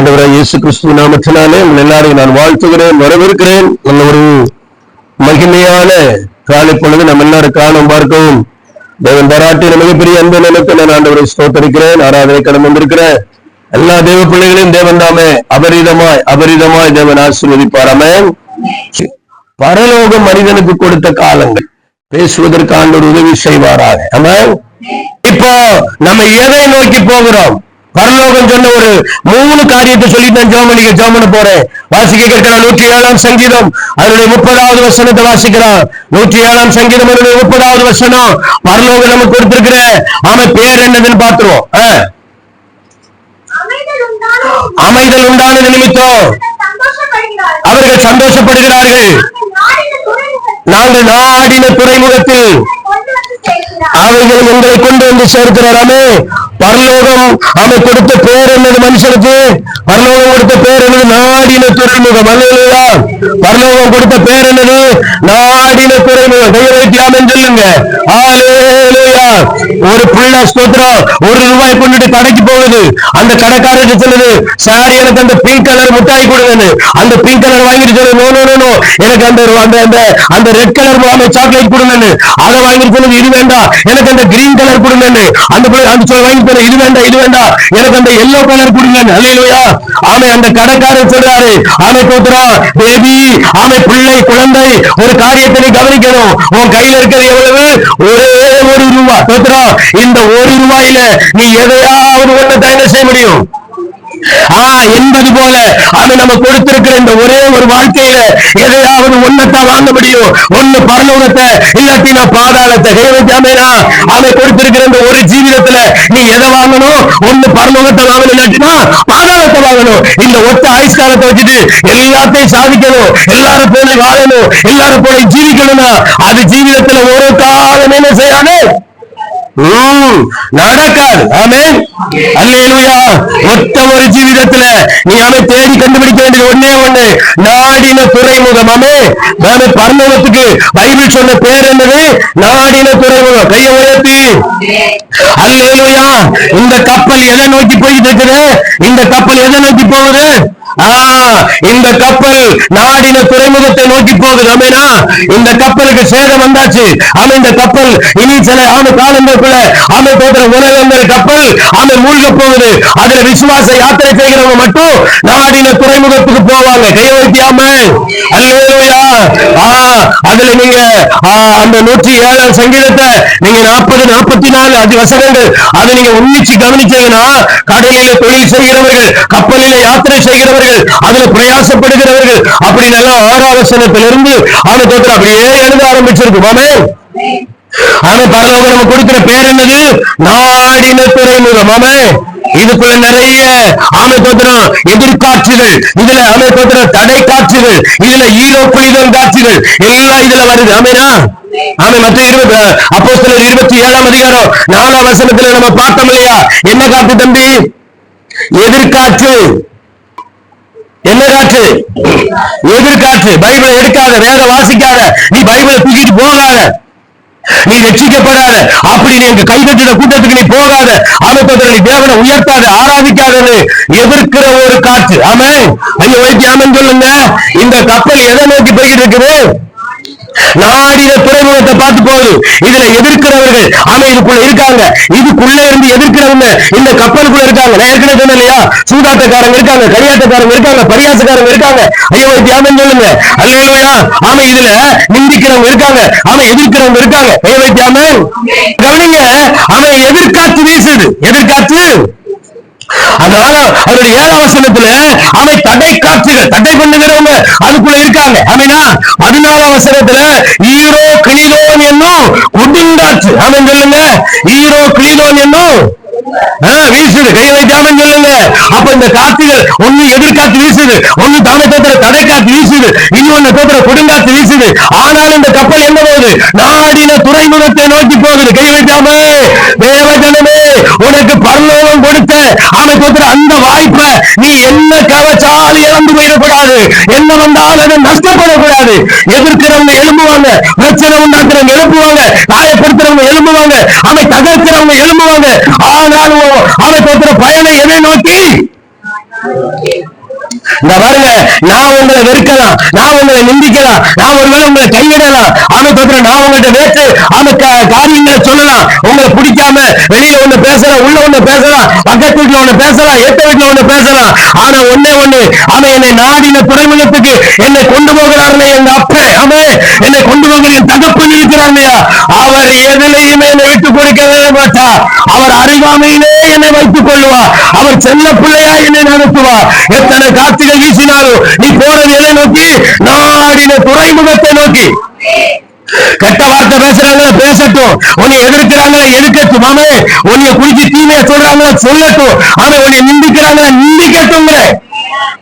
ஆண்டவராய் இயேசு கிறிஸ்துவ நாமத்தினாலே உங்கள் எல்லாரையும் நான் வாழ்த்துகிறேன் வரவேற்கிறேன். நல்ல ஒரு மகிமையான காலை பொழுது நம்ம எல்லாரும் காணும் பார்க்கவும். தேவன் பாராட்டின மிகப்பெரிய அன்பு நினைத்து நான் ஆண்டவரை ஸ்தோத்தரிக்கிறேன் ஆராதனை கடன் வந்திருக்கிறேன் எல்லா தேவ பிள்ளைகளையும் தேவன் தாமே அபரிதமாய் அபரிதமாய் தேவன் ஆசீர்வதிப்பாராமே ஆமென். பரலோக மனிதனுக்கு கொடுத்த காலங்கள் பேசுவதற்கு ஆண்டவர் உதவி செய்வாராக. ஆமென். இப்போ நம்ம எதை நோக்கி போகிறோம்? பரலோகம் சொன்ன ஒரு மூணு காரியத்தை சொல்லிட்டு ஜோமனிக்கு ஜோமன போறேன். வாசிக்க கேட்கிறான் நூற்றி ஏழாம் சங்கீதம். அதனுடைய முப்பதாவது வசனத்தை வாசிக்கிறான் நூற்றி ஏழாம் சங்கீதம் அதனுடைய முப்பதாவது வசனம். பரலோகம் நமக்கு கொடுத்திருக்கிற அவன் பேர் என்னதுன்னு பார்த்துருவோம். ஆ. அமைதல் உண்டான உண்டானது நிமித்தம். அவர்கள் சந்தோஷப்படுகிறார்கள். நாங்கள் நாடின துறைமுகத்தில். அவைகளை கொண்டு வந்து எங்களை கொண்டு வந்து சேர்க்கிறாராமே பரலோகம் அவன் கொடுத்த பேர் என்னது மனுஷனுக்கு? பரலோகம் கொடுத்த பேர் என்னது? நாடின துறைமுகம். அல்லையா பரலோகம் கொடுத்த பேர் என்னது? நாடின துறைமுகம். கை வைத்தியாமன் சொல்லுங்க. ஒரு புள்ள ஸ்தோத்திரம் ஒரு ரூபாய் கொண்டுட்டு கடைக்கு போகுது. அந்த கடைக்காரர் சொல்லுது சாரி எனக்கு அந்த பிங்க் கலர் முட்டாய் கொடுங்கன்னு. அந்த பிங்க் கலர் வாங்கிட்டு சொல்லு நோ நோ நோ எனக்கு அந்த அந்த அந்த அந்த ரெட் கலர் சாக்லேட் கொடுங்கன்னு. அதை வாங்கிட்டு சொல்லுது இது வேண்டாம். எனக்கு அந்த கிரீன் கலர் கொடுங்க அந்த பிள்ளை அந்த சொல்ல வாங்கி போற இது வேண்டாம் இது வேண்டாம். எனக்கு அந்த எல்லோ கலர் கொடுங்க அல்லையா ஆமை அந்த கடைக்காரர் சொல்றாரு. ஆமை போத்துறா பேபி ஆமை பிள்ளை குழந்தை ஒரு காரியத்தை நீ கவனிக்கணும். உன் கையில இருக்கிறது எவ்வளவு? ஒரே ஒரு ரூபாய் போத்துறா இந்த ஒரு ரூபாயில நீ எதையாவது ஒண்ணு தயங்க செய்ய முடியும்? என்பது போல அது நம்ம கொடுத்திருக்கிற இந்த ஒரே ஒரு வாழ்க்கையில எதையாவது ஒன்னத்தான் வாங்க முடியும். ஒண்ணு பரலோகத்தை இல்லாட்டினா பாதாளத்தை கைவச்சாமேனா அவன் கொடுத்திருக்கிற இந்த ஒரு ஜீவிதத்துல நீ எதை வாங்கணும்? ஒண்ணு பரலோகத்தை வாங்கணும் இல்லாட்டினா பாதாளத்தை வாங்கணும். இந்த ஒத்த ஆயுஷ்காலத்தை வச்சுட்டு எல்லாத்தையும் சாதிக்கணும். எல்லாரும் போல வாழணும். எல்லாரும் போல ஜீவிக்கணும்னா அது ஜீவிதத்துல ஒரு காலம் என்ன செய்யாது. நடக்காது. ஆமே அல்லேலுயா. ஒத்த ஒரு ஜீவிதத்துல நீ அவன் தேடி கண்டுபிடிக்க வேண்டியது ஒன்னே ஒண்ணு. நாடின துறைமுகம். ஆமே நாம பரலோகத்துக்கு பைபிள் சொன்ன பேர் என்னது? நாடின துறைமுகம். கையை உயர்த்தி. அல்லேலுயா. இந்த கப்பல் எதை நோக்கி போயிட்டு இருக்குது? இந்த கப்பல் எதை நோக்கி போகுது? இந்த கப்பல் நாடின துறைமுகத்தை நோக்கி போகுது அமைனா. இந்த கப்பலுக்கு சேதம் வந்தாச்சு. ஆமா இந்த கப்பல் இனி சில ஆமை காலங்களுக்குள்ள ஆமை போகிற உலகங்கள் கப்பல் ஆமை மூழ்க போகுது. அதுல விசுவாச யாத்திரை செய்கிறவங்க மட்டும் நாடின துறைமுகத்துக்கு போவாங்க. கையை வைத்தியாம அல்லேலூயா. அதுல நீங்க அந்த நூற்றி ஏழாம் சங்கீதத்தை நீங்க நாற்பது நாற்பத்தி நாலு அதி வசனங்கள் அதை நீங்க உன்னிச்சு கவனிச்சீங்கன்னா கடலில தொழில் செய்கிறவர்கள் கப்பலில யாத்திரை செய்கிறவர்கள் அதுல பிரயாசப்படுகிறவர்கள். அப்படி நல்லா ஆறாம் வசனத்திலிருந்து தோற்ற அப்படியே எழுத ஆரம்பிச்சிருக்கு. மாமே. ஆனா பரலோக நம்ம கொடுக்கிற பேர் என்னது? நாடின துறைமுகம் ஆமே இதுக்குள்ள நிறைய ஆமை தோத்திரம் எதிர்காட்சிகள் இதுல ஆமை தோத்திரம் தடை காட்சிகள் இதுல ஈரோ புலிதம் காட்சிகள் எல்லாம் இதுல வருது. ஆமேனா? ஆமை மற்ற இருபது அப்போ சிலர் இருபத்தி ஏழாம் அதிகாரம் நாலாம் வசனத்துல நம்ம பார்த்தோம் இல்லையா? என்ன காட்டு தம்பி? எதிர்காற்று. என்ன காற்று? எதிர்காற்று. பைபிளை எடுக்காத வேத வாசிக்காத நீ பைபிளை தூக்கிட்டு போகாத. நீ ரட்சிக்கப்படாத அப்படி நீ எங்க கைதட்டின கூட்டத்துக்கு நீ போகாத. ஆமத்தத்தில் நீ தேவனை உயர்த்தாத ஆராதிக்காதன்னு எதிர்க்கிற ஒரு காற்று. ஆமே ஐயோ வைத்தியாமன் சொல்லுங்க. இந்த கப்பல் எதை நோக்கி போய்கிட்டு இருக்குது? நாடின துறைமுகத்தை பார்த்து போகுது இதுல எதிர்க்கிறவர்கள் ஆனா இதுக்குள்ள இருக்காங்க. இதுக்குள்ள இருந்து எதிர்க்கிறவங்க இந்த கப்பலுக்குள்ள இருக்காங்க. நான் ஏற்கனவே சொன்னேன் இல்லையா? சூதாட்டக்காரங்க இருக்காங்க களியாட்டக்காரங்க இருக்காங்க பரியாசக்காரங்க இருக்காங்க. ஐயோ தியானம் சொல்லுங்க. அல்லையா ஆமா இதுல நிந்திக்கிறவங்க இருக்காங்க. ஆமா எதிர்க்கிறவங்க இருக்காங்க. ஐயோ தியானம் கவனிங்க. அவன் எதிர்காத்து வீசுது. எதிர்காத்து அதனால அவருடைய ஏழாம் வசனத்துல அவை தடை காற்றுகள் தடை பண்ணுகிறவங்க அதுக்குள்ள இருக்காங்க. ஆமீனா பதினாலாம் வசனத்துல ஈரோ கிளிலோன் என்னும் கொடுங்காற்று. அவன் சொல்லுங்க. ஈரோ கிளிலோன் என்னும் வீசுது. கையை வைக்காம சொல்லுங்க. அப்ப இந்த காத்துகள் ஒண்ணு எதிர்காத்து வீசுது ஒண்ணு தானே தோத்திர தடை காத்து வீசுது இன்னொன்னு தோத்திர கொடுங்காத்து வீசுது. ஆனால் இந்த கப்பல் என்ன போகுது நாடின துறைமுகத்தை நோக்கி போகுது. கை வைக்காம தேவஜனமே உனக்கு பரலோகம் கொடுத்த அவனை அந்த வாய்ப்பை நீ என்ன கவச்சாலும் இழந்து போயிடக்கூடாது. என்ன வந்தாலும் அது நஷ்டப்படக்கூடாது. எதிர்க்கிறவங்க எழும்புவாங்க பிரச்சனை உண்டாக்குறவங்க எழுப்புவாங்க காயப்படுத்துறவங்க எழும்புவாங்க அவை தகர்க்கிறவங்க எழும்புவாங்க. ஆனாலும் அவை தோத்துற பயனை எதை நோக்கி? இந்த பாருங்க நான் உங்களை வெறுக்கலாம் நான் உங்களை நிந்திக்கலாம் நான் ஒருவேளை உங்களை கைவிடலாம். ஆனா நான் உங்கள்கிட்ட நேற்று அந்த காரியங்களை சொல்லலாம். உங்களை பிடிக்காம வெளியில ஒண்ணு பேசலாம் உள்ள ஒண்ணு பேசலாம் பக்கத்து வீட்டுல ஒண்ணு பேசலாம் எட்ட வீட்டுல ஒண்ணு பேசலாம். ஆனா ஒண்ணே ஒண்ணு அவன் என்னை நாடின துறைமுகத்துக்கு என்னை கொண்டு போகிறாருன்னு எங்க அப்பே அவன் என்னை கொண்டு போகிற என் தகப்பன் இருக்கிறார் அவர் எதிலையுமே என்னை விட்டு கொடுக்கவே மாட்டார். அவர் அருகாமையிலே என்னை வைத்துக் கொள்ளுவார் அவர் செல்ல பிள்ளையா என்னை நடத்துவார் எத்தனை காத்துகள் வீசினாலும் நீ போறது எதை நோக்கி நாடின துறைமுகத்தை நோக்கி. கெட்ட வார்த்தை பேசுறாங்களா? பேசட்டும். உன்னை எதிர்க்கிறாங்களா? எதிர்க்கட்டும் மாமே உன்னை குறிச்சு தீமையை சொல்றாங்களா? சொல்லட்டும். ஆனா உன்னை நிந்திக்கிறாங்களா? நிந்திக்கட்டும்ங்கிற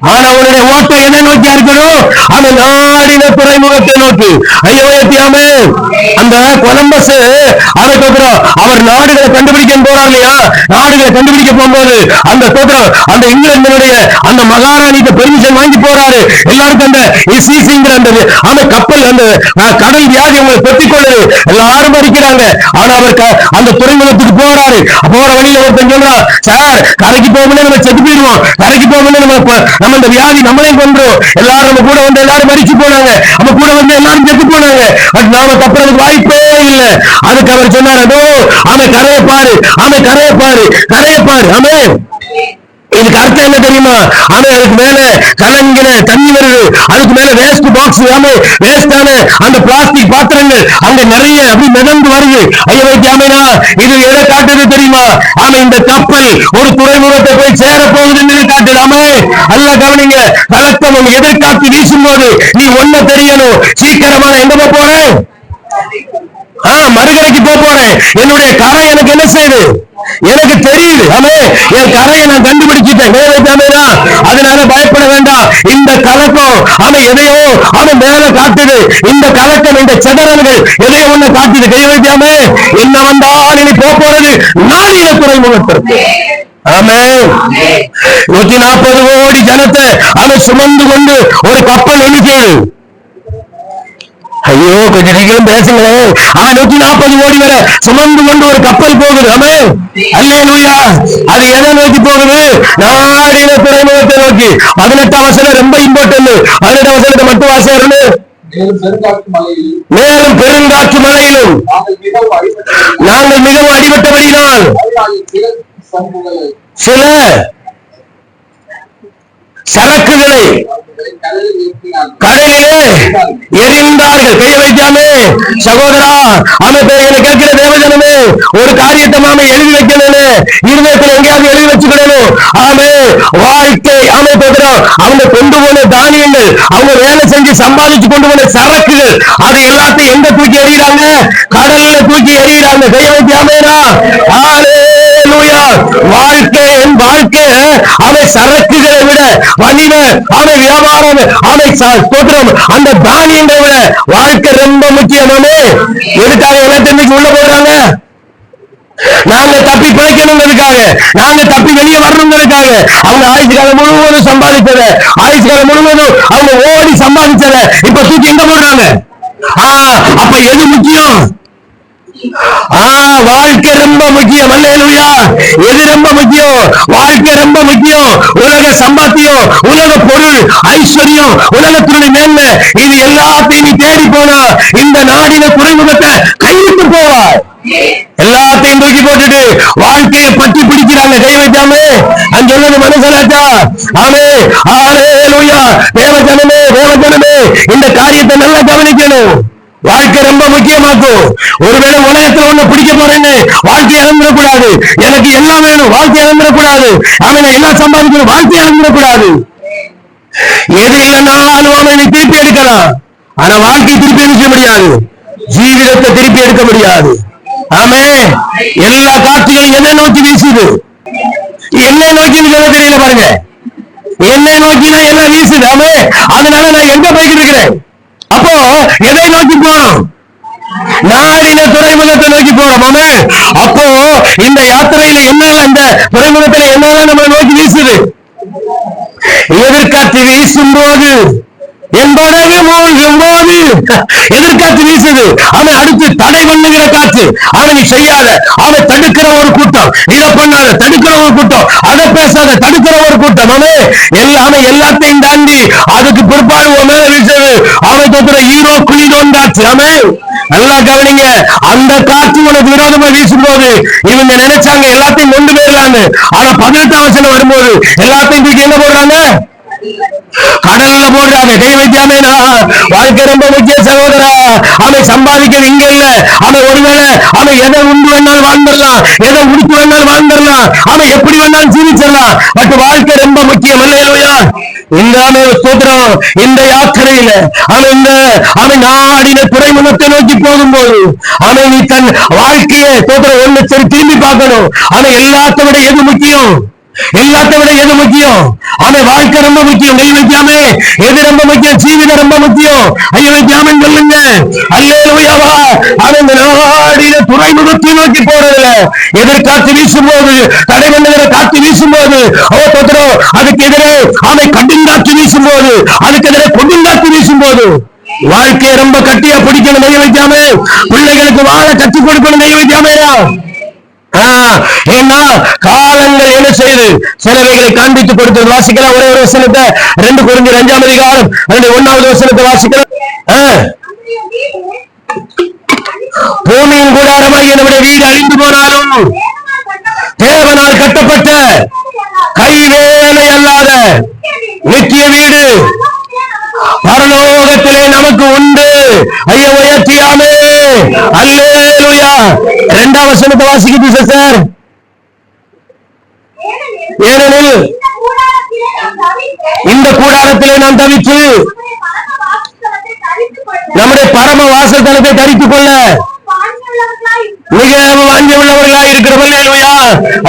ஆனா உன்னுடைய ஓட்டம் எதை நோக்கி இருக்கணும் அந்த நாடின துறைமுகத்தை நோக்கி. ஐயோ எத்தியாமே அந்த கொலம்பஸ் அதை தோக்குறோம் அவர் நாடுகளை கண்டுபிடிக்க போறார் இல்லையா? நாடுகளை கண்டுபிடிக்க போகும்போது அந்த தோக்குறோம் அந்த இங்கிலாந்தினுடைய அந்த மகாராணிக்கு பெர்மிஷன் வாங்கி போறாரு. எல்லாருக்கும் அந்த இசிசிங்கிற அந்த அந்த கப்பல் அந்த கடல் வியாதி உங்களை தொத்திக் எல்லாரும் மறிக்கிறாங்க ஆனா அவர் அந்த துறைமுகத்துக்கு போறாரு. போற வழியில ஒருத்தன் சொல்றான் சார் கரைக்கு போகும்போது நம்ம செத்து போயிடுவோம். கரைக்கு போகணும்னு நம்ம நம்ம இந்த வியாதி நம்மளே கொன்றோம். எல்லாரும் நம்ம கூட வந்து எல்லாரும் மறிச்சு போனாங்க. நம்ம கூட வந்து எல்லாரும் செத்து போனாங்க. அது நாம தப்புறதுக்கு வாய்ப்பே இல்லை. அதுக்கு அவர் சொன்னார் அதோ அவன் கரையை பாரு அவன் கரையை பாரு கரையை பாரு அவன் இதுக்கு அர்த்தம் என்ன தெரியுமா? ஆனா அதுக்கு மேல கலங்கின தண்ணி வருது. அதுக்கு மேல வேஸ்ட் பாக்ஸ் ஆமே வேஸ்டான அந்த பிளாஸ்டிக் பாத்திரங்கள் அங்க நிறைய அப்படி மிதந்து வருது. ஐயோ வைத்தியாமைனா இது எதை காட்டுது தெரியுமா? ஆனா இந்த கப்பல் ஒரு துறைமுகத்தை போய் சேர போகுதுன்னு காட்டுது. ஆமே அல்ல கவனிங்க. எதை எதிர்காத்து வீசும் போது நீ ஒன்ன தெரியணும். சீக்கிரமா எங்க போறேன் ஆஹ் மறுகரைக்கு போக போறேன் என்னுடைய கரை எனக்கு என்ன செய்யுது? எனக்கு தெரியுது. ஆமே என் கரையை நான் கண்டுபிடிச்சிட்டேன். அதனால பயப்பட வேண்டாம். இந்த கலக்கம் அவன் எதையோ அவன் மேல காட்டுது. இந்த கலக்கம் இந்த செதறல்கள் எதையோ ஒண்ணு காட்டுது. கை என்ன வந்தால் இனி போக போறது நாளில துறைமுகத்திற்கு ஆமே நூத்தி நாற்பது கோடி ஜனத்தை அவன் சுமந்து கொண்டு ஒரு கப்பல் ஒழுகிறது ஐயோ கொஞ்சம் நீங்களும் பேசுங்களே. அவன் நூத்தி நாற்பது கோடி வரை சுமந்து கொண்டு ஒரு கப்பல் போகுது. அமே அல்லே லூயா அது எதை நோக்கி போகுது? நாடின துறைமுகத்தை நோக்கி. பதினெட்டாம் வசனம் ரொம்ப இம்பார்ட்டன்ட் பதினெட்டாம் வசனத்தை மட்டும் வாசியாருன்னு மேலும் பெருங்காற்று மலையிலும் நாங்கள் மிகவும் அடிபட்டபடியினால் சில சரக்குகளை கடலிலே எரிந்தார்கள் கை வைக்காமே சகோதரா அமைப்பை என்னை கேட்கிற தேவஜனமே ஒரு காரியத்தை நாம எழுதி வைக்கணும்னு இருதயத்தில் எங்கேயாவது எழுதி வச்சுக்கணும் ஆமே வாழ்க்கை அமைப்புகிறோம் அவங்க கொண்டு போன தானியங்கள் அவங்க வேலை செஞ்சு சம்பாதிச்சு கொண்டு போன சரக்குகள் அது எல்லாத்தையும் எங்க தூக்கி எறிகிறாங்க? கடல்ல தூக்கி எறிகிறாங்க. கை வைக்காமேனா ஹalleluya வாழ்க்கை என் வாழ்க்கை அவை சரக்குகளை விட வணிக அவை வியாபாரம் அவை ச- அந்த தானியங்களை விட வாழ்க்கை ரொம்ப முக்கியமானே எதுக்காக எல்லாத்தையும் உள்ள போடுறாங்க? நாங்க தப்பி பிழைக்கணுங்கிறதுக்காக நாங்க தப்பி வெளியே வரணுங்கிறதுக்காக அவங்க ஆயுசு காலம் முழுவதும் சம்பாதிச்சத ஆயுசு காலம் முழுவதும் அவங்க ஓடி சம்பாதிச்சத இப்ப தூக்கி எங்க போடுறாங்க? அப்ப எது முக்கியம்? வாழ்க்கை ரொம்ப முக்கியம். அல்லேலூயா. எது ரொம்ப முக்கியம்? வாழ்க்கை ரொம்ப முக்கியம். உலக சம்பாத்தியம் உலக பொருள் ஐஸ்வர்யம் உலகத்தினுடைய மேன்மை. இது எல்லாத்தையும் நீ தேடி போனா இந்த நாடின துறைமுகத்தை கைவிட்டு போவாய். எல்லாத்தையும் தூக்கி போட்டுட்டு வாழ்க்கையை பற்றி பிடிக்கிறாங்க. கை வைக்காமே அங்க உள்ளது மனசலாச்சா? ஆமே ஆலேலூயா தேவஜனமே தேவஜனமே. இந்த காரியத்தை நல்லா கவனிக்கணும். வாழ்க்கை ரொம்ப முக்கியமாக்கும் ஒருவேளை உலகத்துல ஒண்ணு பிடிக்க போறேன்னு வாழ்க்கை இழந்துடக்கூடாது. எனக்கு எல்லாம் வேணும் வாழ்க்கை இழந்துடக்கூடாது. அவனை எல்லாம் சம்பாதிக்கணும் வாழ்க்கை இழந்துடக்கூடாது. எது இல்லைனாலும் அவனை திருப்பி எடுக்கலாம். ஆனா வாழ்க்கை திருப்பி எடுக்க முடியாது? ஜீவிதத்தை திருப்பி எடுக்க முடியாது. ஆமே. எல்லா காட்சிகளும் என்ன நோக்கி வீசுது. என்னை நோக்கி தெரியல பாருங்க. என்னை நோக்கினா எல்லாம் வீசுது. ஆமே. அதனால நான் எங்க போய்கிட்டு இருக்கிறேன்? எதை நோக்கி போறோம் நாடின துறைமுகத்தை நோக்கி போறோம் அப்போ இந்த யாத்திரையில என்னெல்லாம் இந்த துறைமுகத்துல என்னெல்லாம் நம்மளை நோக்கி வீசுது. எதிர்காற்று வீசும் போது என் படகு மூழ்கும் போது எதிர்காத்து வீசுது. அவன் அடுத்து தடை பண்ணுகிற காற்று அவன் செய்யாத. அவன் தடுக்கிற ஒரு கூட்டம். இதை பண்ணாத. தடுக்கிற ஒரு கூட்டம். அதை பேசாத. தடுக்கிற ஒரு கூட்டம். அவன் எல்லாமே எல்லாத்தையும் தாண்டி அதுக்கு பிற்பாடு உன் மேல வீசுது. அவன் தொத்துற ஈரோ குளிதோன் காற்று. அவன் நல்லா கவனிங்க. அந்த காற்று உனக்கு விரோதமா வீசும்போது இவங்க நினைச்சாங்க எல்லாத்தையும் கொண்டு போயிடலான்னு. ஆனா பதினெட்டாம் வசனம் வரும்போது எல்லாத்தையும் தூக்கி என்ன போடுறாங்க? கடல்ல போடுறாங்க கை வைக்காமேனா வாழ்க்கை ரொம்ப முக்கிய சகோதரா. அவன் சம்பாதிக்கிறது இங்க இல்ல. அவன் ஒருவேளை அவன் எதை உண்டு வேணாலும் வாழ்ந்துடலாம். எதை உடுத்து வேணாலும் வாழ்ந்துடலாம். அவன் எப்படி வேணாலும் ஜீவிச்சிடலாம். பட் வாழ்க்கை ரொம்ப முக்கியம். இல்லையா இந்த அவன் ஸ்தோத்திரம். இந்த யாத்திரையில அவன் இந்த அவன் நாடின துறைமுகத்தை நோக்கி போகும்போது அவன் நீ தன் வாழ்க்கையை ஸ்தோத்திரம் ஒண்ணு சரி திரும்பி பார்க்கணும். அவன் எல்லாத்த விட எது முக்கியம்? எல்லாத்த விட எது முக்கியம்? அவன் வாழ்க்கை ரொம்ப முக்கியம். கை வைக்காமே எது ரொம்ப முக்கியம்? ஜீவிதம் ரொம்ப முக்கியம். ஐயோ வைக்காம சொல்லுங்க அல்லேலூயாவா அவன் இந்த நாடின துறைமுகத்தை நோக்கி போறதுல. எதிர்காத்து வீசும்போது தடை பண்ணுகிற காத்து வீசும்போது அவ அவத்தோ அதுக்கு எதிரே அவன் கடுங்காத்து வீசும்போது அதுக்கு எதிரே கொடுங்காத்து வீசும்போது வாழ்க்கையை ரொம்ப கட்டியா பிடிக்கணும். நெய் வைக்காம பிள்ளைகளுக்கு வாழ கற்றுக் கொடுக்கணும். நெய் வைக்காமையா ஏன்னா காலங்கள் என்ன செய்து? சிலவைகளை காண்பித்து கொடுத்தது. வாசிக்கலாம் ஒரே ஒரு வசனத்தை. ரெண்டு குறிஞ்சி அஞ்சாம் அதிகாரம் ரெண்டு ஒன்னாவது வசனத்தை வாசிக்கலாம். பூமியின் கூடாரமாய் என்னுடைய வீடு அழிந்து போனாலும் தேவனால் கட்டப்பட்ட தேவனால் கட்டப்பட்ட கைவேலை அல்லாத நித்திய வீடு. பரலோகத்திலே நமக்கு உண்டு. ஐயோ உயர்த்தியாமே. அல்லேலூயா. இரண்டாம் வசனத்தை வாசிக்கிட்டு சார் ஏனெனில் இந்த கூடாரத்திலே நாம் தவித்து தவித்து நம்முடைய பரம வாசஸ்தலத்தை தரித்துக் கொள்ள மிகவும் வாங்கி உள்ளவர்களா இருக்கிறவர்கள்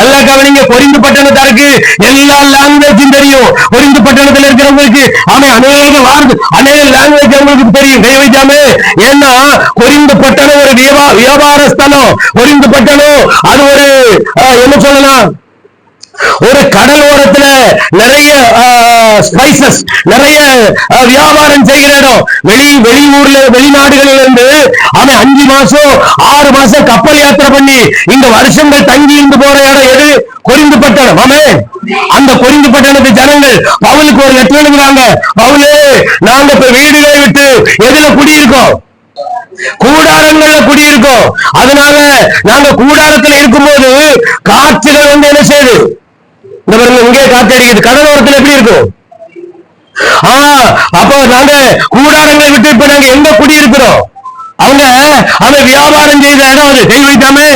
அல்ல கவனிங்க பொரிந்து பட்டணத்தாருக்கு எல்லா லாங்குவேஜும் தெரியும். பொரிந்து பட்டணத்தில் இருக்கிறவங்களுக்கு அவன் அநேக வார்த்தை அநேக லாங்குவேஜ் அவங்களுக்கு தெரியும். கை வைக்காம? ஏன்னா பொரிந்து பட்டணம் ஒரு வியாபார ஸ்தலம் பொரிந்து பட்டணம் அது ஒரு என்ன சொல்லலாம்? ஒரு கடல் ஓரத்துல நிறைய ஸ்பைசஸ் நிறைய வியாபாரம் செய்கிற இடம். வெளி வெளியூர்ல வெளிநாடுகளில் இருந்து அவன் அஞ்சு மாசம் ஆறு மாசம் கப்பல் யாத்திரை பண்ணி இந்த வருஷங்கள் தங்கி இருந்து போற இடம் எது? கொரிந்து பட்டணம் ஆமே அந்த கொரிந்து பட்டணத்து ஜனங்கள் பவுலுக்கு ஒரு லெட்டர் எழுதுறாங்க. பவுலே நாங்க இப்ப வீடுகளை விட்டு எதுல குடியிருக்கோம்? கூடாரங்கள்ல குடியிருக்கோம். அதனால நாங்க கூடாரத்துல இருக்கும்போது காற்றுகள் வந்து என்ன செய்யுது? இந்த பாருங்க இங்கே காத்து அடிக்குது. கடலோரத்துல எப்படி இருக்கும் ஆஹ் அப்போ நாங்க கூடாரங்களை விட்டு இப்ப நாங்க எங்க குடியிருக்கிறோம்? அவங்க அந்த வியாபாரம் செய்த இடம் அது. கை வைத்தாமே?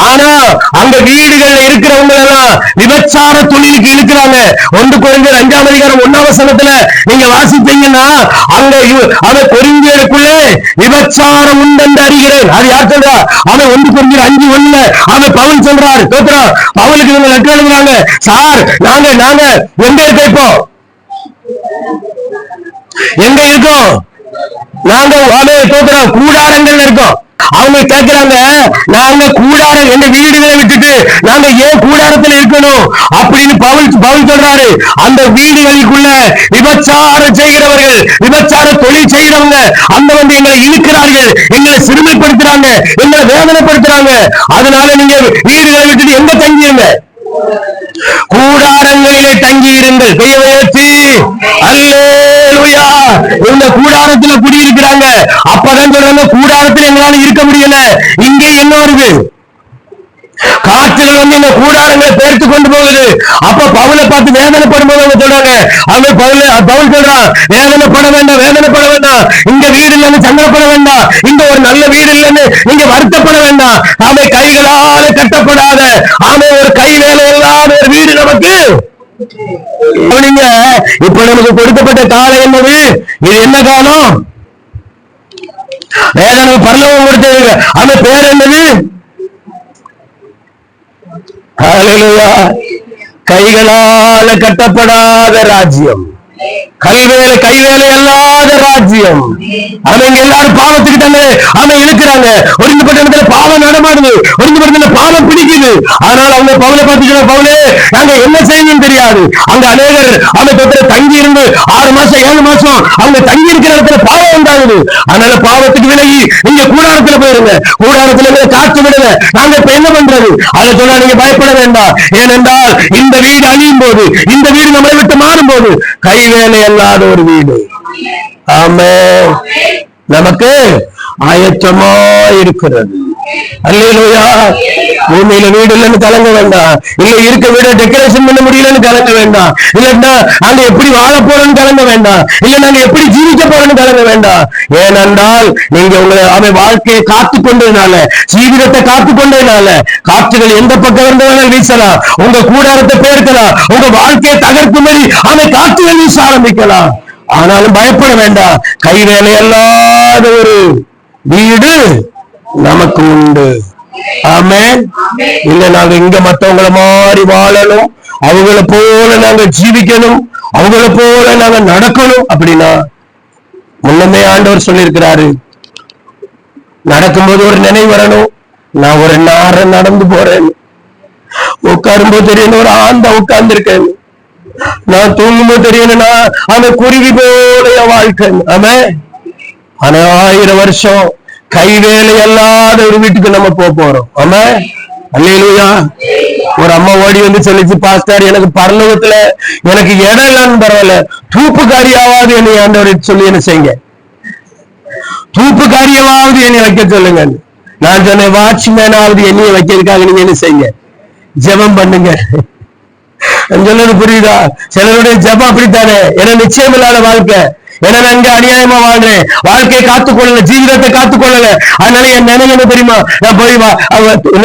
ஆனா அங்க வீடுகள்ல இருக்கிறவங்க எல்லாம் விபச்சார தொழிலுக்கு இழுக்கிறாங்க. ஒன்று குறைஞ்சர் அஞ்சாம் அதிகாரம் ஒன்னாவசனத்துல நீங்க வாசிச்சீங்கன்னா அங்க இவ- அவன் விபச்சாரம் உண்டென்று அறிகிறேன். அது யார் சொல்றா? அவன் ஒன்று குறைஞ்சர் அஞ்சு ஒண்ணுல அவன் பவுல் சொல்றாரு. தோத்துறான் பவுலுக்கு இவங்க லெட்டர் எழுதுறாங்க. சார் நாங்க நாங்க எங்க இருக்க இப்போ எங்க இருக்கோம்? நாங்க அதே தோத்துறோம் கூடாரங்கள்ல இருக்கோம் அவங்க கேட்கிறாங்க நாங்க கூடாரம் எங்க வீடுகளை விட்டுட்டு நாங்க ஏன் கூடாரத்துல இருக்கணும்? அப்படின்னு பவுல் பவுல் சொல்றாரு. அந்த வீடுகளுக்குள்ள விபச்சாரம் செய்கிறவர்கள் விபச்சார தொழில் செய்கிறவங்க அந்த வந்து எங்களை இழுக்கிறார்கள் எங்களை சிறுமைப்படுத்துறாங்க எங்களை வேதனைப்படுத்துறாங்க. அதனால நீங்க வீடுகளை விட்டுட்டு எங்க தங்கியிருங்க? கூடாரங்களிலே தங்கி இருங்கள் கையை அல்லே அல்லேலூயா இந்த கூடாரத்துல குடியிருக்கிறாங்க. அப்பதான் சொல்றாங்க கூடாரத்துல எங்களால இருக்க முடியல. இங்கே என்ன வருது? காற்றுகள் வந்து இந்த கூடாரங்களை பேர்த்து கொண்டு போகுது. அப்ப பவுலை பார்த்து வேதனைப்படும் போது அவங்க சொல்றாங்க அவன் பவுல பவுல் சொல்றான் வேதனைப்பட வேண்டாம் வேதனைப்பட வேண்டாம். இங்க வீடு இல்லைன்னு சங்கடப்பட வேண்டாம். இங்க ஒரு நல்ல வீடு இல்லைன்னு நீங்க வருத்தப்பட வேண்டாம். ஆமை கைகளால கட்டப்படாத ஆமை ஒரு கை வேலை இல்லாத ஒரு வீடு நமக்கு இப்ப நமக்கு கொடுக்கப்பட்ட காலம் என்னது? இது என்ன காலம்? வேதனை பரலவம் கொடுத்தது அந்த பேர் என்னது? கைகளால கட்டப்படாத ராஜ்யம். கைவேலை கைவேலை அல்லாத ராஜ்யம். ஆனா இங்க எல்லாரும் பாவத்துக்கிட்டாங்க ஆனா இழுக்கிறாங்க. ஒருங்குபட்ட இடத்துல பாவம் நடமாடுது. ஒருங்குபட்ட இடத்துல பாவம் பிடிக்குது. ஆனால் அவங்க பவுலை பார்த்துக்கிற பவுலே நாங்க என்ன செய்யணும் தெரியாது. அங்க அநேகர் அவங்க தொட்டில தங்கி இருந்து ஆறு மாசம் ஏழு மாசம் அவங்க தங்கி இருக்கிற இடத்துல பாவம் உண்டாகுது. அதனால பாவத்துக்கு விலகி நீங்க கூடாரத்துல போயிருங்க. கூடாரத்துல இருந்து காத்து விடுங்க. நாங்க இப்ப என்ன பண்றது? அதை சொன்னா நீங்க பயப்பட வேண்டாம். ஏனென்றால் இந்த வீடு அழியும் போது இந்த வீடு நம்மளை விட்டு மாறும் போது கைவேலை அல்லாத ஒரு வீடு. ஆமே நமக்கு ஆயத்தமா இருக்கிறது. அல்லேலூயா. பூமியில வீடு இல்லைன்னு கலங்க வேண்டாம். இல்ல இருக்க வீட டெக்கரேஷன் பண்ண முடியலன்னு கலங்க வேண்டாம். இல்லன்னா நாங்க எப்படி வாழ போறோம்னு கலங்க வேண்டாம். இல்ல நாங்க எப்படி ஜீவிக்க போறோம்னு கலங்க வேண்டாம். ஏனென்றால் நீங்க உங்களை அவன் வாழ்க்கையை காத்து கொண்டதுனால ஜீவிதத்தை காத்து கொண்டதுனால காற்றுகள் எந்த பக்கம் இருந்து வீசலாம். உங்க கூடாரத்தை பெயர்க்கலாம் உங்க வாழ்க்கையை தகர்க்கும்படி அவன் காற்றுகள் வீச ஆரம்பிக்கலாம். ஆனாலும் பயப்பட வேண்டாம். கை வேலை அல்லாத ஒரு வீடு நமக்கு உண்டு. ஆமேன். இல்ல நாங்க இங்க மத்தவங்கள மாதிரி வாழணும். அவங்கள போல நாங்க ஜீவிக்கணும். அவங்கள போல நாங்க நடக்கணும் அப்படின்னா முன்னமே ஆண்டவர் சொல்லியிருக்கிறாரு. நடக்கும்போது ஒரு நினைவு வரணும். நான் ஒரு நார நடந்து போறேன். உட்காரும்போது தெரியும் ஒரு ஆந்த உட்கார்ந்து இருக்கேன் நான் தூங்கும்போது தெரியணும்னா அந்த குருவி போல வாழ்க்கை. ஆமே ஆனா ஆயிரம் வருஷம் கைவேலை அல்லாத ஒரு வீட்டுக்கு நம்ம போக போறோம். ஆமா? அல்லையா ஒரு அம்மா ஓடி வந்து சொல்லிச்சு பாஸ்டார் எனக்கு பரலோகத்துல எனக்கு இடம் இல்லைன்னு பரவாயில்ல. தூப்புக்காரியாவது என்னை ஆண்டவர் சொல்லி என்ன செய்யுங்க? தூப்புக்காரியமாவது என்னை வைக்க சொல்லுங்க. நான் சொன்னேன் வாட்ச்மேனாவது என்னைய வைக்கிறதுக்காக நீங்க என்ன செய்யுங்க? ஜெபம் பண்ணுங்க. நான் புரியுதா? சிலருடைய ஜபம் அப்படித்தானே? ஏன்னா நிச்சயம் இல்லாத வாழ்க்கை. ஏன்னா நான் அநியாயமா வாழ்றேன் வாழ்க்கையை காத்துக்கொள்ளல ஜீவிதத்தை காத்துக்கொள்ளல. அதனால என் நினைவு என்ன தெரியுமா? நான் போய்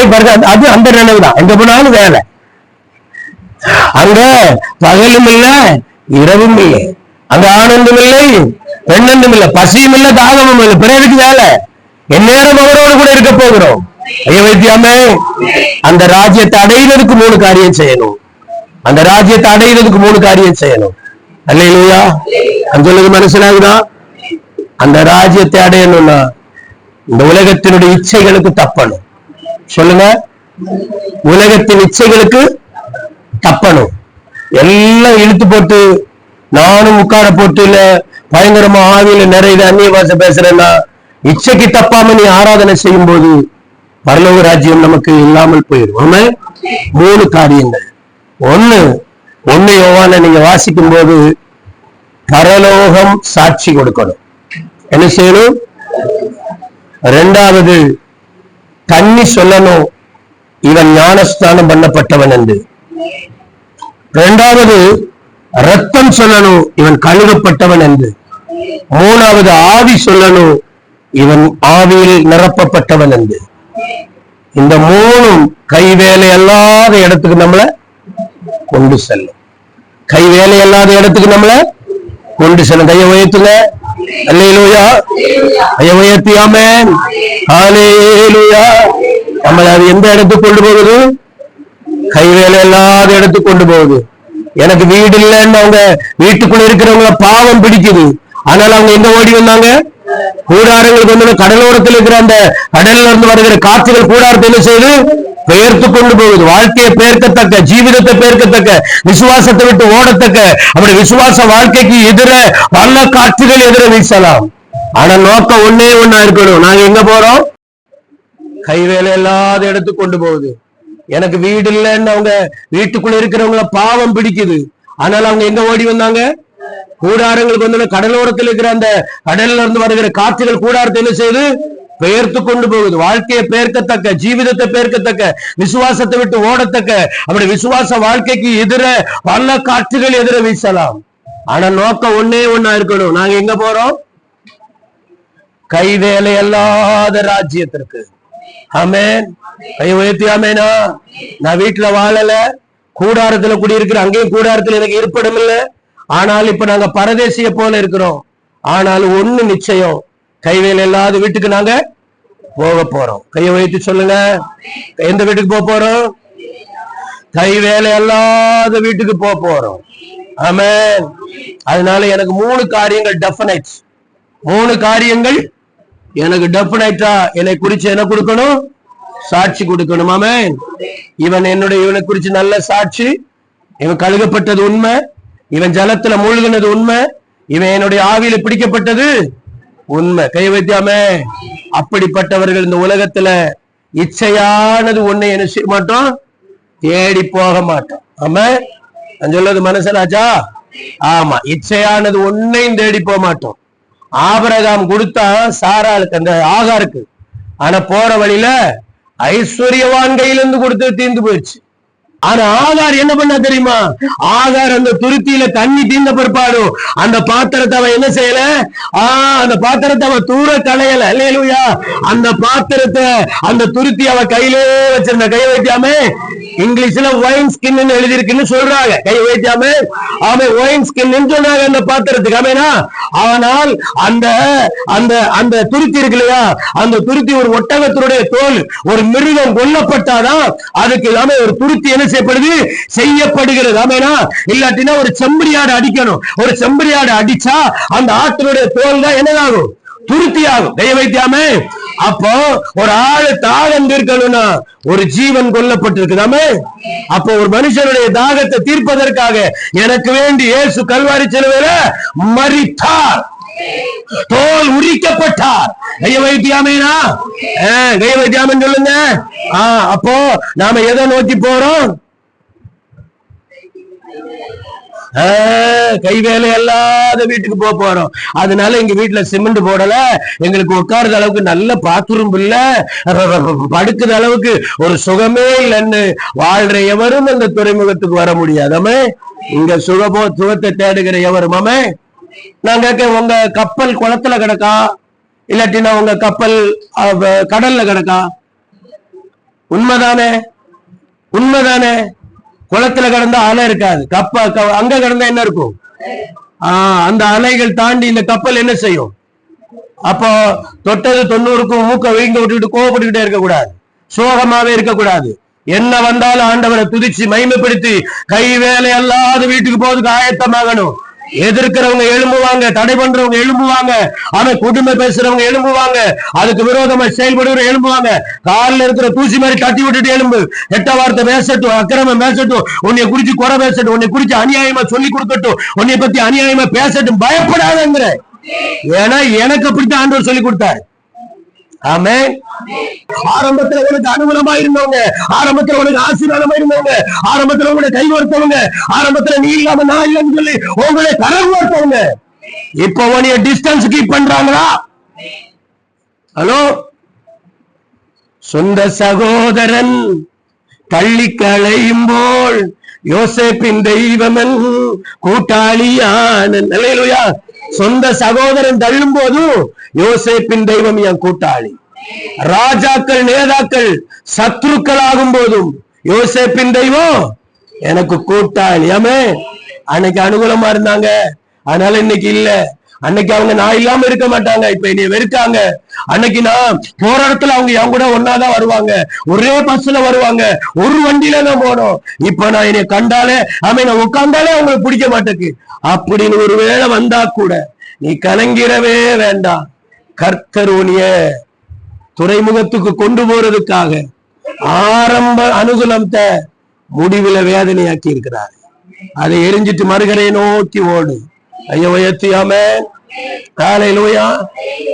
பாருங்க, அது- அந்த நினைவு தான். எங்க போனாலும் வேலை. அங்க பகலும் இல்ல இரவும் இல்லை. அங்க ஆனந்தம் இல்லை பெண்ணந்தும் இல்லை. பசியும் இல்லை தாகமும் இல்லை. பிறருக்கு வேலை. எந்நேரம் அவரோடு கூட இருக்க போகிறோம். ஐயா வைத்தியாமே அந்த ராஜ்யத்தை அடையிறதுக்கு மூணு காரியம் செய்யணும். அந்த ராஜ்யத்தை அடையிறதுக்கு மூணு காரியம் செய்யணும். அல்லையா அது சொல்லுங்க மனசிலாகுதா அந்த ராஜ்யத்தை அடையணும்னா இந்த உலகத்தினுடைய இச்சைகளுக்கு தப்பணும். சொல்லுங்க. உலகத்தின் இச்சைகளுக்கு தப்பணும். எல்லாம் இழுத்து போட்டு நானும் உட்கார போட்டு இல்ல பயங்கரமா ஆவியில நிறைய அந்நிய பாஷை பேசுறேன்னா இச்சைக்கு தப்பாம நீ ஆராதனை செய்யும் போது பரலோக ராஜ்யம் நமக்கு இல்லாமல் போயிடும். ஆமா? மூணு காரியங்கள். ஒண்ணு ஒண்ணு யோவான நீங்க வாசிக்கும் போது பரலோகம் சாட்சி கொடுக்கணும். என்ன செய்யணும்? ரெண்டாவது தண்ணி சொல்லணும். இவன் ஞானஸ்தானம் பண்ணப்பட்டவன் என்று. இரண்டாவது ரத்தம் சொல்லணும். இவன் கழுகப்பட்டவன் என்று. மூணாவது ஆவி சொல்லணும். இவன் ஆவியில் நிரப்பப்பட்டவன் என்று. இந்த மூணும் கைவேலை அல்லாத இடத்துக்கு நம்மள கொண்டு செல்லும். கை வேலை அல்லாத இடத்துக்கு நம்மள கொண்டு செல்லும். கையை உயர்த்துல அல்லேலூயா. கையை உயர்த்தியாமே ஹalleluya நம்மளை அது எந்த இடத்துக்கு கொண்டு போகுது? கைவேலை இல்லாத இடத்துக்கு கொண்டு போகுது. எனக்கு வீடு இல்லைன்னு அவங்க வீட்டுக்குள்ள இருக்கிறவங்கள பாவம் பிடிக்குது. அதனால அவங்க எங்க ஓடி வந்தாங்க? கூடாரங்களுக்கு வந்து கடலோரத்தில் இருக்கிற அந்த கடல்ல இருந்து வருகிற காற்றுகள் கூடாரத்தை என்ன செய்யுது? பெயர்த்து கொண்டு போகுது வாழ்க்கையை பெயர்க்கத்தக்க ஜீவிதத்தை பெயர்க்கத்தக்க விசுவாசத்தை விட்டு ஓடத்தக்க அப்படி விசுவாச வாழ்க்கைக்கு எதிர பல காட்சிகள் எதிர வீசலாம். ஆனா நோக்கம் ஒன்னே ஒண்ணா இருக்கணும். நாங்க எங்க போறோம்? கைவேலை இல்லாத இடத்துக்கு கொண்டு போகுது. எனக்கு வீடு இல்லைன்னு அவங்க வீட்டுக்குள்ள இருக்கிறவங்கள பாவம் பிடிக்குது. ஆனாலும் அவங்க எங்க ஓடி வந்தாங்க? கூடாரங்களுக்கு வந்து கடலோரத்தில் இருக்கிற அந்த கடல்ல இருந்து வருகிற காற்றுகள் கூடாரத்தை என்ன செய்யுது? பெயர்த்து கொண்டு போகுது. வாழ்க்கையை பெயர்க்கத்தக்க ஜீவிதத்தை பெயர்க்கத்தக்க விசுவாசத்தை விட்டு ஓடத்தக்க அப்படி விசுவாச வாழ்க்கைக்கு எதிர பல காற்றுகள் எதிர வீசலாம். ஆனா நோக்கம் ஒன்னே ஒண்ணா இருக்கணும். நாங்க எங்க போறோம்? கைவேலை அல்லாத ராஜ்யத்திற்கு. ஆமென். கை உயர்த்தி ஆமேனா? நான் வீட்டுல வாழல. கூடாரத்துல குடியிருக்கிற அங்கேயும் கூடாரத்துல எனக்கு இருப்பிடம் இல்ல ஆனால் இப்ப நாங்க பரதேசிய போல இருக்கிறோம். ஆனால் ஒண்ணு நிச்சயம். கைவேலை இல்லாத வீட்டுக்கு நாங்க போக போறோம். கையை வைத்து சொல்லுங்க. எந்த வீட்டுக்கு போக போறோம்? கை வேலை அல்லாத வீட்டுக்கு போக போறோம். ஆமே அதனால எனக்கு மூணு காரியங்கள் டெஃபினைட் மூணு காரியங்கள் எனக்கு டெஃபினைட்டா என்னை குறிச்சு என்ன கொடுக்கணும்? சாட்சி கொடுக்கணும். ஆமே இவன் என்னுடைய இவனை குறிச்சு நல்ல சாட்சி. இவன் கழுகப்பட்டது உண்மை. இவன் ஜலத்துல மூழ்கினது உண்மை. இவன் என்னுடைய ஆவியில பிடிக்கப்பட்டது உண்மை. கை வைத்தியாமே அப்படிப்பட்டவர்கள் இந்த உலகத்துல இச்சையானது ஒண்ணு என்ன செய்ய மாட்டோம்? தேடி போக மாட்டோம். ஆமா? நான் சொல்றது மனசனாச்சா ஆமா. இச்சையானது ஒன்னையும் தேடி போக மாட்டோம். ஆபரகாம் கொடுத்தா சாராளுக்கு அந்த ஆகாருக்கு. ஆனா போற வழியில ஐஸ்வர்யவான் கையில இருந்து கொடுத்து தீர்ந்து போயிடுச்சு. ஆனா ஆகார் என்ன பண்ண தெரியுமா? ஆகார் அந்த துருத்தியில தண்ணி தீர்ந்த பிற்பாடும் அந்த பாத்திரத்தை அவன் என்ன செய்யல? ஆஹ் அந்த பாத்திரத்தை அவன் தூர களையல. இல்லையா அந்த பாத்திரத்தை அந்த துருத்தி அவன் கையிலே வச்சிருந்த கை வைக்காமே இங்கிலீஷ்ல ஒயின் ஸ்கின் எழுதியிருக்குன்னு சொல்றாங்க. கை வைக்காம. அவன் ஒயின் ஸ்கின் சொன்னாங்க அந்த பாத்திரத்துக்கு. அமைனா ஆனால் அந்த அந்த அந்த துருத்தி இருக்கு இல்லையா? அந்த துருத்தி ஒரு ஒட்டகத்தினுடைய தோல் ஒரு மிருகம் கொல்லப்பட்டாதான் அதுக்கு இல்லாம ஒரு துருத்தி என்ன செய்யப்படுது? செய்யப்படுகிறது. அமைனா இல்லாட்டினா ஒரு செம்பரியாடு அடிக்கணும். ஒரு செம்பரியாடு அடிச்சா அந்த ஆட்டினுடைய தோல் தான் என்னதாகும்? துருத்தி ஆகும் வைத்தியாமே அப்போ ஒரு ஆளு தாகம் தீர்க்கணும்னா ஒரு ஜீவன் கொல்லப்பட்டிருக்குதாமே? அப்போ ஒரு மனுஷனுடைய தாகத்தை தீர்ப்பதற்காக எனக்கு வேண்டி இயேசு கல்வாரி செலவில மறித்தார் தோல் உரிக்கப்பட்டார். கைய வைத்தியாமேனா கைய வைத்தியாமன் சொல்லுங்க. ஆஹ் அப்போ நாம எதை நோக்கி போறோம்? கை வேலை இல்லாத வீட்டுக்கு போக போறோம். அதனால எங்க வீட்டுல சிமெண்ட் போடல. எங்களுக்கு உட்கார்ற அளவுக்கு நல்ல பாத்ரூம் இல்ல. படுக்கிற அளவுக்கு ஒரு சுகமே இல்லைன்னு வாழ்ற எவரும் அந்த துறைமுகத்துக்கு வர முடியாதமே இங்க சுகமோ சுகத்தை தேடுகிற எவருமாமே நான் கேட்க உங்க கப்பல் குளத்துல கிடக்கா? இல்லாட்டினா உங்க கப்பல் கடல்ல கிடக்கா? உண்மைதானே? உண்மைதானே? குளத்துல கிடந்தா அலை இருக்காது. கப்ப அங்க கிடந்தா என்ன இருக்கும்? ஆஹ் அந்த அலைகள் தாண்டி இந்த கப்பல் என்ன செய்யும்? அப்போ தொட்டது தொண்ணூறுக்கும் மூக்க விழுங்க விட்டுட்டு கோவப்பட்டுக்கிட்டே இருக்கக்கூடாது. சோகமாவே இருக்கக்கூடாது. என்ன வந்தாலும் ஆண்டவரை துதிச்சு மயிமைப்படுத்தி கை வேலை அல்லாத வீட்டுக்கு போறதுக்கு ஆயத்தமாகணும். எதிர்க்கிறவங்க எழும்புவாங்க தடை பண்றவங்க எழும்புவாங்க ஆனா கொடுமை பேசுறவங்க எழும்புவாங்க அதுக்கு விரோதமா செயல்படுற எழும்புவாங்க. காலில் இருக்கிற தூசி மாதிரி தட்டி விட்டுட்டு எலும்பு எட்ட வார்த்தை பேசட்டும் அக்கிரமம் பேசட்டும் உன்னை குறிச்சு குறை பேசட்டும் உன்னை குறிச்சு அநியாயமா சொல்லி கொடுக்கட்டும் உன்னை பத்தி அநியாயமா பேசட்டும் பயப்படாதங்கிற. ஏன்னா எனக்கு அப்படித்தான் ஆண்டவர் சொல்லி கொடுத்தாரு. ஆமே ஆரம்பத்துல உனக்கு அனுகூலமா இருந்தவங்க ஆரம்பத்துல உனக்கு ஆசீர்வாதமா இருந்தவங்க ஆரம்பத்துல உங்களை கை கொடுத்தவங்க ஆரம்பத்துல நீ இல்லாம நான் இல்லைன்னு சொல்லி உங்களை கரவு கொடுத்தவங்க இப்போ உனைய டிஸ்டன்ஸ் கீப் பண்றாங்களா? ஹலோ சொந்த சகோதரன் தள்ளி களையும் போல் யோசேப்பின் தெய்வமன் கூட்டாளியான நிலையிலுயா சொந்த சகோதரன் தள்ளும் போதும் யோசேப்பின் தெய்வம் என் கூட்டாளி. ராஜாக்கள் நேதாக்கள் சத்ருக்கள் ஆகும் போதும் யோசேப்பின் தெய்வம் எனக்கு கூட்டாளி. ஆமே அன்னைக்கு அனுகூலமா இருந்தாங்க. அதனால இன்னைக்கு இல்ல. அன்னைக்கு அவங்க நான் இல்லாம இருக்க மாட்டாங்க. இப்ப என்னைய வெறுக்காங்க. அன்னைக்கு நான் போராட்டத்துல அவங்க என் கூட ஒன்னாதான் வருவாங்க. ஒரே பஸ்ல வருவாங்க. ஒரு வண்டியில தான் போனோம். இப்ப நான் என்னை கண்டாலே ஆமே நான் உட்கார்ந்தாலே அவங்களுக்கு பிடிக்க மாட்டேக்கு அப்படின்னு ஒரு வேளை வந்தா கூட நீ கலங்கிடவே வேண்டாம். கர்த்தர் துறைமுகத்துக்கு கொண்டு போறதுக்காக ஆரம்ப அனுகூலத்தை முடிவுல வேதனையாக்கி இருக்கிறார் அதை எரிஞ்சிட்டு மறுகரையை நோக்கி ஓடு. ஐயோ உயர்த்தியாம காலையிலோயா